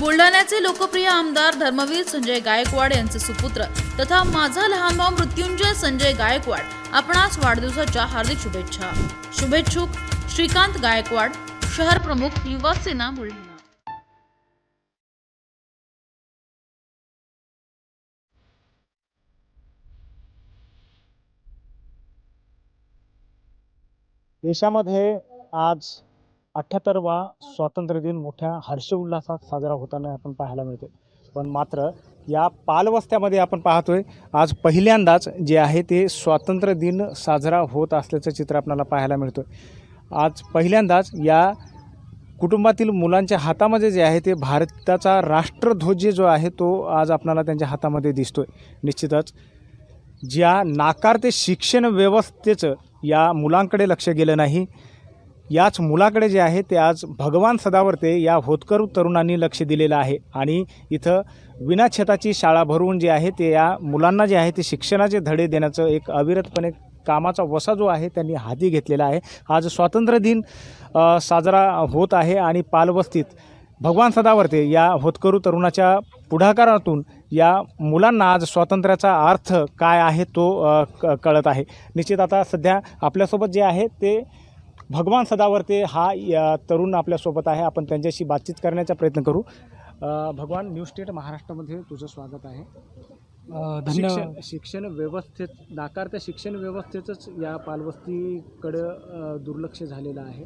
बुलढाण्याचे लोकप्रिय आमदार धर्मवीर संजय गायकवाड यांचे सुपुत्र तथा माझा लहान भाऊ मृत्युंजय संजय गायकवाड आपणास वाढदिवसाच्या हार्दिक शुभेच्छा. शुभेच्छुक श्रीकांत गायकवाड शहर प्रमुख युवा सेना बुलढाणा. देशामध्ये आज अठ्ठ्याहत्तरवा स्वातंत्र्य दिन मोठ्या हर्षोल्लासात साजरा होताना आपण पाहायला मिळतो पण मात्र या पालवस्त्यामध्ये आपण पाहतोय आज पहिल्यांदाच जे आहे ते स्वातंत्र्य दिन साजरा होत असल्याचं चित्र आपल्याला पाहायला मिळतं आज पहिल्यांदाच या कुटुंबातील मुलांच्या हातामध्ये जे आहे ते भारताचा राष्ट्रध्वज जो आहे तो आज आपल्याला त्यांच्या हातामध्ये दिसतोय. निश्चितच ज्या नाकारते शिक्षण व्यवस्थेचं या मुलांकडे लक्ष गेलं नाही याच मुलाकडे जे आहे ते आज भगवान सदावर्ते या होतकर तरुणांनी लक्ष दिलेलं आहे. आणि इथं विनाछताची शाळा भरवून जे आहे ते या मुलांना जे आहे ते शिक्षणाचे धडे देण्याचं एक अविरतपणे कामाचा वसा जो आहे त्यांनी हाती घेतलेला आहे. आज स्वातंत्र्य दिन साजरा होत आहे आणि पालवस्तीत भगवान सदावर्ते या होतकरू तरुणाच्या पुढाकारातून या मुलांना आज स्वातंत्र्याचा अर्थ काय आहे तो क कळत आहे. निश्चित आता सध्या आपल्यासोबत जे आहे ते भगवान सदावर्ते हा या तरुण आपल्यासोबत आहे. आपण त्यांच्याशी बातचीत करण्याचा प्रयत्न करू. अ, भगवान न्यू स्टेट महाराष्ट्रामध्ये तुझं स्वागत आहे. अ, धन्यवाद शिक्षण शिक्षण व्यवस्थेत नाकारत्या शिक्षण व्यवस्थेचंच या पालवस्तीकडं अ, दुर्लक्ष झालेलं आहे.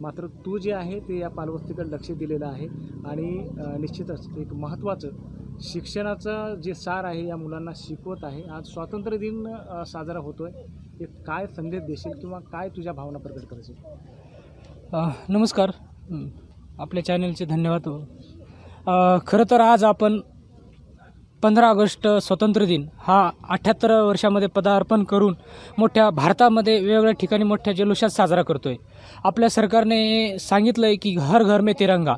मात्र तू जे आहे ते या पालवस्तीकडे लक्ष दिलेलं आहे. आणि अ, निश्चितच एक महत्त्वाचं शिक्षणाचं जे सार आहे या मुलांना शिकवत आहे. आज स्वातंत्र्य दिन साजरा होतो आहे ते काय संदेश देशील किंवा काय तुझ्या भावना प्रकट करशील? नमस्कार. आपल्या चॅनलचे धन्यवाद. खरं तर आज आपण पंधरा ऑगस्ट स्वातंत्र्य दिन हा अठ्ठ्याहत्तर वर्षामध्ये पदार्पण करून मोठ्या भारतामध्ये वेगवेगळ्या ठिकाणी मोठ्या जल्लोषात साजरा करतो आहे आपल्या सरकारने सांगितलं आहे की हर घर में तिरंगा.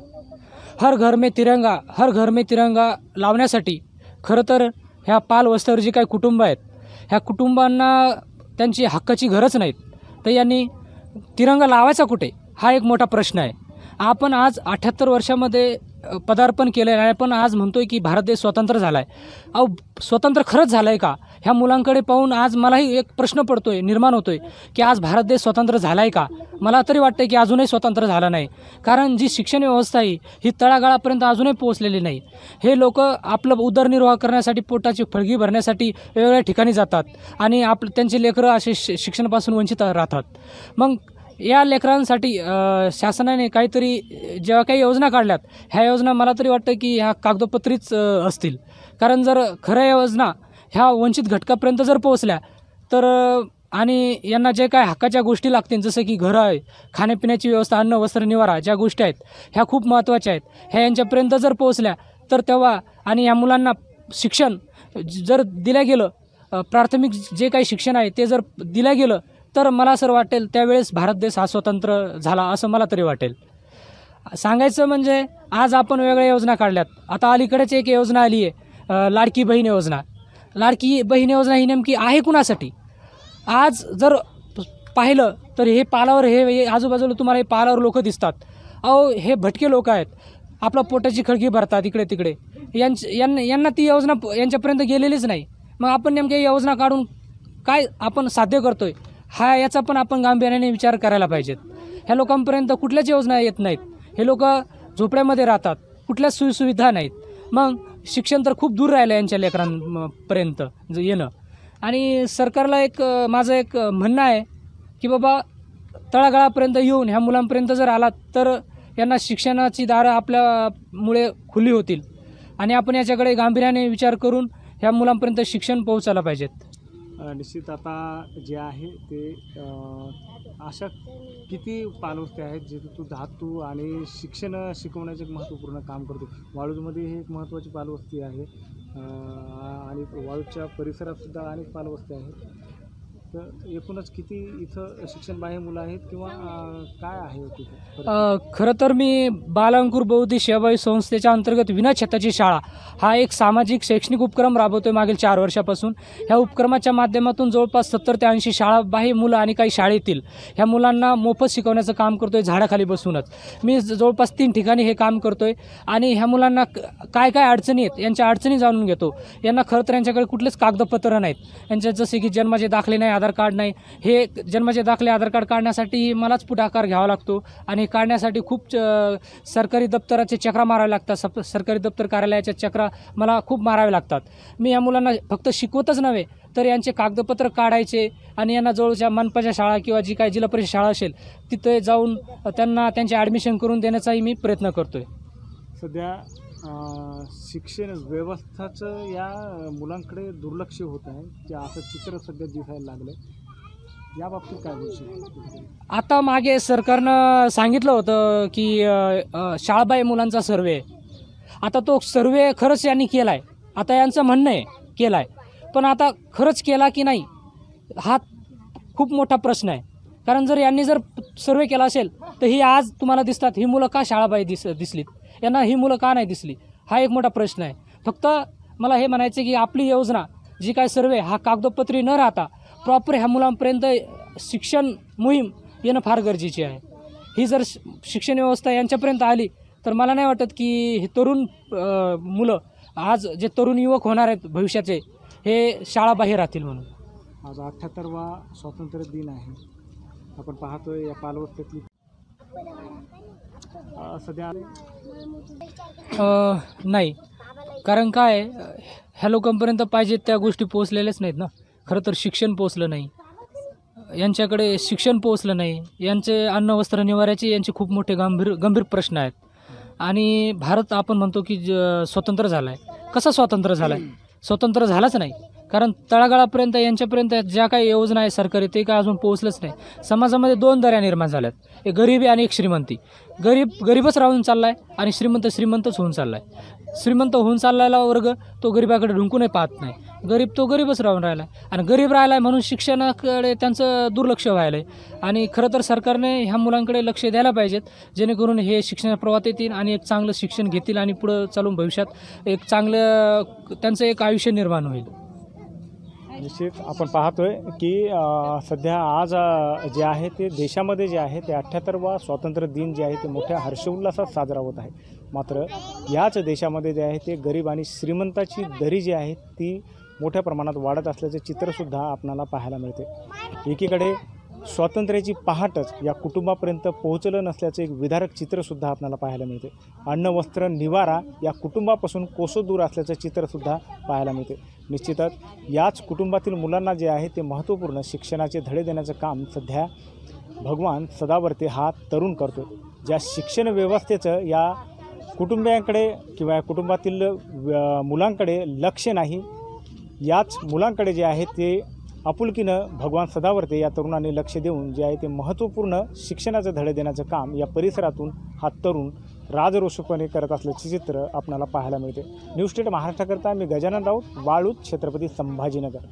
हर घर में तिरंगा हर घर में तिरंगा लावण्यासाठी. खरं तर ह्या पाल वस्त्यावर जी काही कुटुंब आहेत ह्या कुटुंबांना त्यांची हक्काची गरज नाहीत. तर यांनी तिरंगा लावायचा कुठे? हा एक मोठा प्रश्न आहे. आपण आज अठ्ठ्याहत्तर वर्षामध्ये पदार्पण केलं आहे पण आज आज म्हणतोय की भारत देश स्वतंत्र झाला आहे अहो स्वतंत्र खरंच झालं आहे का? ह्या मुलांकडे पाहून आज मलाही एक प्रश्न पडतोय निर्माण होतोय की आज भारत देश स्वतंत्र झाला आहे का? मला तरी वाटतं की अजूनही स्वतंत्र झाला नाही. कारण जी शिक्षण व्यवस्था आहे ही तळागाळापर्यंत अजूनही पोहोचलेली नाही. हे लोक आपलं उदरनिर्वाह करण्यासाठी पोटाची फळगी भरण्यासाठी वेगवेगळ्या ठिकाणी जातात आणि आप त्यांचे लेकरं असे शि शिक्षणापासून वंचित राहतात. मग या लेकरांसाठी शासनाने काहीतरी जेव्हा काही योजना काढल्यात ह्या योजना मला तरी वाटतं की ह्या कागदोपत्रीच असतील. कारण जर खऱ्या योजना ह्या वंचित घटकापर्यंत जर पोहोचल्या तर आणि यांना जे काय हक्काच्या गोष्टी लागतील जसं की घरं आहे खाण्यापिण्याची व्यवस्था अन्न वस्त्र निवारा ज्या गोष्टी आहेत ह्या खूप महत्त्वाच्या आहेत. ह्या यांच्यापर्यंत जर पोहोचल्या तर तेव्हा आणि या मुलांना शिक्षण जर दिलं गेलं प्राथमिक जे काही शिक्षण आहे ते जर दिलं गेलं तर मला सर वाटेल त्यावेळेस भारत देश हा स्वतंत्र झाला असं मला तरी वाटेल. सांगायचं म्हणजे आज आपण वेगळ्या योजना काढल्यात. आता अलीकडेच एक योजना आली आहे लाडकी बहीण योजना. लाडकी बहीण योजना ही नेमकी आहे कुणासाठी? आज जर पाहिलं तर हे पालावर हे हे आजूबाजूला तुम्हाला हे पालावर लोक दिसतात. अहो हे भटके लोक आहेत. आपल्या पोटाची खळगी भरतात इकडे तिकडे. यांच्या यांना यांना ती योजना प- यांच्यापर्यंत गेलेलीच नाही. मग आपण नेमक्या योजना काढून काय आपण साध्य करतोय? हा याचा पण आपण गांभीर्याने विचार करायला पाहिजेत. ह्या लोकांपर्यंत कुठल्याच योजना येत नाहीत. हे लोक झोपड्यामध्ये राहतात. कुठल्याच सोयीसुविधा नाहीत. मग शिक्षण तर खूप दूर राहिलं यांच्या लेकरांपर्यंत ज- येणं. आणि सरकारला एक माझं एक म्हणणं आहे की बाबा तळागाळापर्यंत येऊन ह्या मुलांपर्यंत जर आलात तर यांना शिक्षणाची दारं आपल्यामुळे खुली होतील. आणि आपण याच्याकडे गांभीर्याने विचार करून ह्या मुलांपर्यंत शिक्षण पोहोचायला पाहिजेत. निश्चित आता जे आहे ते अशा किती पालवस्ते आहेत जिथे तू धातू आणि शिक्षण शिकवण्याचं एक महत्त्वपूर्ण काम करतो. वाळूजमध्ये ही एक महत्त्वाची पालवस्ती आहे. आणि वाळूच्या परिसरातसुद्धा अनेक पालवस्त्या आहेत. तर एकूणच किती इथं शिक्षण बाह्य मुलं आहेत किंवा काय आहे तिथे खरं तर मी बालांकुर बौद्धी सेवाभावी संस्थेच्या अंतर्गत विनाछताची शाळा हा एक सामाजिक शैक्षणिक उपक्रम राबवतोय मागील चार वर्षापासून. ह्या उपक्रमाच्या माध्यमातून जवळपास सत्तर ते ऐंशी शाळाबाह्य मुलं आणि काही शाळेतील ह्या मुलांना मोफत शिकवण्याचं काम करतोय झाडाखाली बसूनच. मी जवळपास तीन ठिकाणी हे काम करतोय आणि ह्या मुलांना क- काय काय अडचणी आहेत यांच्या अडचणी जाणून घेतो. यांना खरं तर यांच्याकडे कुठलेच कागदपत्र नाहीत. यांच्या जसे की जन्माचे दाखले नाही आधार कार्ड नाही. हे जन्माचे दाखले आधार कार्ड काढण्यासाठी मलाच पुढाकार घ्यावा लागतो आणि काढण्यासाठी खूप सरकारी दप्तराचे चक्रा मारावे लागतात. सप सरकारी दप्तर कार्यालयाच्या चक्रा मला खूप मारावे लागतात. मी या मुलांना फक्त शिकवतच नव्हे तर यांचे कागदपत्र काढायचे आणि यांना जवळच्या मनपाच्या शाळा किंवा जी काही जिल्हा परिषद शाळा असेल तिथे जाऊन त्यांना त्यांचे ॲडमिशन करून देण्याचाही मी प्रयत्न करतो आहे सध्या शिक्षण व्यवस्थाचं या मुलांकडे दुर्लक्ष होत आहे. ते असं चित्र सध्या दिसायला लागलं या बाबतीत काय बोलशील आता मागे सरकारनं सांगितलं होतं की शाळबाई मुलांचा सर्वे आता तो सर्वे खरंच यांनी केला आहे आता यांचं म्हणणं आहे केला आहे पण आता खरंच केला की नाही हा खूप मोठा प्रश्न आहे. कारण जर यांनी जर सर्वे केला असेल तर ही आज तुम्हाला दिसतात ही मुलं का शाळाबाई दिस दिसलीत? यांना ही मुलं का नाही दिसली? हा एक मोठा प्रश्न आहे. फक्त मला हे म्हणायचं की आपली योजना जी काय सर्वे हा कागदोपत्री न राहता प्रॉपर ह्या मुलांपर्यंत शिक्षण मोहीम येणं फार गरजेची आहे. ही जर शिक्षण व्यवस्था यांच्यापर्यंत आली तर मला नाही वाटत की हे तरुण मुलं आज जे तरुण युवक होणार आहेत भविष्याचे हे शाळाबाहेर राहतील म्हणून. आज अठ्ठ्याहत्तरवा स्वातंत्र्य दिन आहे. आपण पाहतोय या पालवत्यातली सध्या नाही. कारण काय ह्या लोकांपर्यंत पाहिजे त्या गोष्टी पोहोचलेल्याच नाहीत ना. खरं तर शिक्षण पोचलं नाही. यांच्याकडे शिक्षण पोहोचलं नाही. यांचे अन्न वस्त्र निवाऱ्याचे यांचे खूप मोठे गंभीर गंभीर प्रश्न आहेत. आणि भारत आपण म्हणतो की ज स्वतंत्र झाला आहे कसा स्वातंत्र्य झाला आहे स्वतंत्र झालाच नाही. कारण तळागाळापर्यंत यांच्यापर्यंत ज्या काही योजना आहे सरकारी ते काय अजून पोहोचलंच नाही. समाजामध्ये दोन दऱ्या निर्माण झाल्यात. एक गरीबी आणि एक श्रीमंती. गरीब गरीबच राहून चालला आहे आणि श्रीमंत श्रीमंतच होऊन चालला आहे श्रीमंत होऊन चाललेला वर्ग तो गरिबाकडे ढुंकूनही पाहत नाही. गरीब तो गरीबच राहून राहिला आहे आणि गरीब राहिला आहे म्हणून शिक्षणाकडे त्यांचं दुर्लक्ष व्हायलं आहे आणि खरं तर सरकारने ह्या मुलांकडे लक्ष द्यायला पाहिजेत जेणेकरून हे शिक्षण प्रवाहात येतील आणि एक चांगलं शिक्षण घेतील आणि पुढं चालून भविष्यात एक चांगलं त्यांचं एक आयुष्य निर्माण होईल. निश्चित आपण पाहतोय की अ, सध्या आज अ, जे आहे ते देशामध्ये जे आहे ते अठ्ठ्याहत्तरवा स्वातंत्र्य दिन जे आहे ते मोठ्या हर्षोल्लासात साजरा होत आहे. मात्र याच देशामध्ये जे आहे ते गरीब आणि श्रीमंताची दरी जी आहे ती मोठ्या प्रमाणात वाढत असल्याचे चित्रसुद्धा आपणाला पाहायला मिळते. एकीकडे स्वातंत्र्याची पहाटच या कुटुंबापर्यंत पोहोचलं नसल्याचं एक विदारक चित्रसुद्धा आपल्याला पाहायला मिळते. अन्न वस्त्र निवारा या कुटुंबापासून कोसो दूर असल्याचं चित्रसुद्धा पाहायला मिळते. निश्चितच याच कुटुंबातील मुलांना जे आहे ते महत्त्वपूर्ण शिक्षणाचे धडे देण्याचं काम सध्या भगवान सदावर्ते हा तरुण करतो ज्या शिक्षण व्यवस्थेचं या कुटुंबियांकडे किंवा या कुटुंबातील मुलांकडे लक्ष नाही याच मुलांकडे जे आहे ते आपुलकीनं भगवान सदावर्ते या तरुणाने लक्ष देऊन जे आहे ते महत्त्वपूर्ण शिक्षणाचं धडे देण्याचं काम या परिसरातून हा तरुण राजरोषपणे करत असल्याचे चित्र आपणाला पाहायला मिळते. न्यूज स्टेट महाराष्ट्राकरता मी गजानन राऊत वाळूत छत्रपती संभाजीनगर.